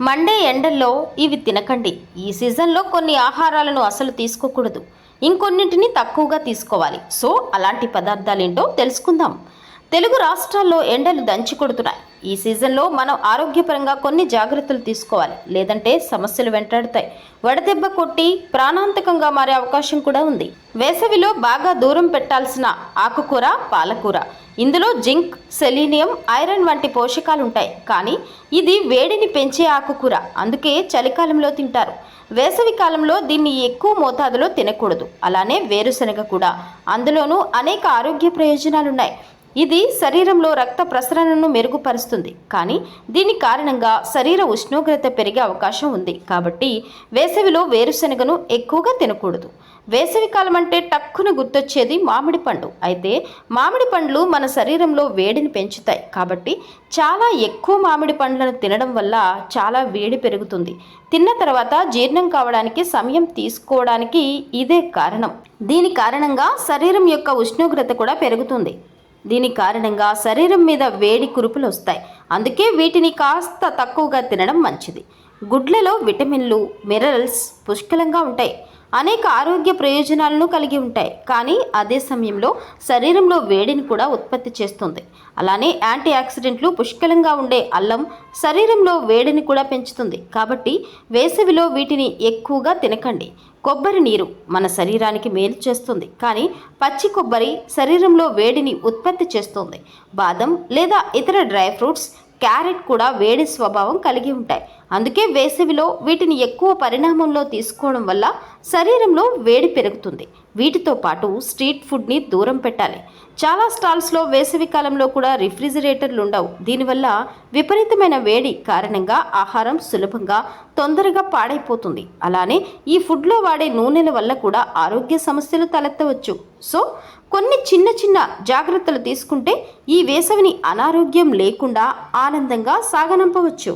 Monday ఎండల్లో ఇవి తినకండి. ఈ సీజన్లో కొన్ని ఆహారాలను అసలు తీసుకోకూడదు. ఇంకొన్నింటిని తక్కువగా తీసుకోవాలి. సో అలాంటి పదార్థాలు ఏంటో తెలుసుకుందాం. తెలుగు రాష్ట్రాల్లో ఎండలు దంచి కొడుతున్నాయి. ఈ సీజన్లో మనం ఆరోగ్యపరంగా కొన్ని జాగ్రత్తలు తీసుకోవాలి. లేదంటే సమస్యలు వెంటాడుతాయి. వడదెబ్బ కొట్టి ప్రాణాంతకంగా మారే అవకాశం కూడా ఉంది. వేసవిలో బాగా దూరం పెట్టాల్సిన ఆకుకూర పాలకూర. ఇందులో జింక్ సెలీనియం ఐరన్ వంటి పోషకాలు ఉంటాయి కానీ ఇది వేడిని పెంచే ఆకుకూర. అందుకే చలికాలంలో తింటారు. వేసవి కాలంలో దీన్ని ఎక్కువ మోతాదులో తినకూడదు. అలానే వేరుశనగ కూడా. అందులోనూ అనేక ఆరోగ్య ప్రయోజనాలున్నాయి. ఇది శరీరంలో రక్త ప్రసరణను మెరుగుపరుస్తుంది. కానీ దీని కారణంగా శరీర ఉష్ణోగ్రత పెరిగే అవకాశం ఉంది. కాబట్టి వేసవిలో వేరుశనగను ఎక్కువగా తినకూడదు. వేసవి కాలం అంటే టక్కున గుర్తొచ్చేది మామిడి పండు. అయితే మామిడి పండ్లు మన శరీరంలో వేడిని పెంచుతాయి. కాబట్టి చాలా ఎక్కువ మామిడి పండ్లను తినడం వల్ల చాలా వేడి పెరుగుతుంది. తిన్న తర్వాత జీర్ణం కావడానికి సమయం తీసుకోవడానికి ఇదే కారణం. దీని కారణంగా శరీరం యొక్క ఉష్ణోగ్రత కూడా పెరుగుతుంది. దీని కారణంగా శరీరం మీద వేడి కురుపులు వస్తాయి. అందుకే వీటిని కాస్త తక్కువగా తినడం మంచిది. గుడ్లలో విటమిన్లు మినరల్స్ పుష్కలంగా ఉంటాయి. అనేక ఆరోగ్య ప్రయోజనాలను కలిగి ఉంటాయి. కానీ అదే సమయంలో శరీరంలో వేడిని కూడా ఉత్పత్తి చేస్తుంది. అలానే యాంటీ ఆక్సిడెంట్లు పుష్కలంగా ఉండే అల్లం శరీరంలో వేడిని కూడా పెంచుతుంది. కాబట్టి వేసవిలో వీటిని ఎక్కువగా తినకండి. కొబ్బరి నీరు మన శరీరానికి మేలు చేస్తుంది. కానీ పచ్చి కొబ్బరి శరీరంలో వేడిని ఉత్పత్తి చేస్తుంది. బాదం లేదా ఇతర డ్రై ఫ్రూట్స్ క్యారెట్ కూడా వేడి స్వభావం కలిగి ఉంటాయి. అందుకే వేసవిలో వీటిని ఎక్కువ పరిణామంలో తీసుకోవడం వల్ల శరీరంలో వేడి పెరుగుతుంది. వీటితో పాటు స్ట్రీట్ ఫుడ్ని దూరం పెట్టాలి. చాలా స్టాల్స్లో వేసవి కాలంలో కూడా రిఫ్రిజిరేటర్లు ఉండవు. దీనివల్ల విపరీతమైన వేడి కారణంగా ఆహారం సులభంగా తొందరగా పాడైపోతుంది. అలానే ఈ ఫుడ్లో వాడే నూనెల వల్ల కూడా ఆరోగ్య సమస్యలు తలెత్తవచ్చు. సో కొన్ని చిన్న చిన్న జాగ్రత్తలు తీసుకుంటే ఈ వేసవిని అనారోగ్యం లేకుండా ఆనందంగా సాగనంపవచ్చు.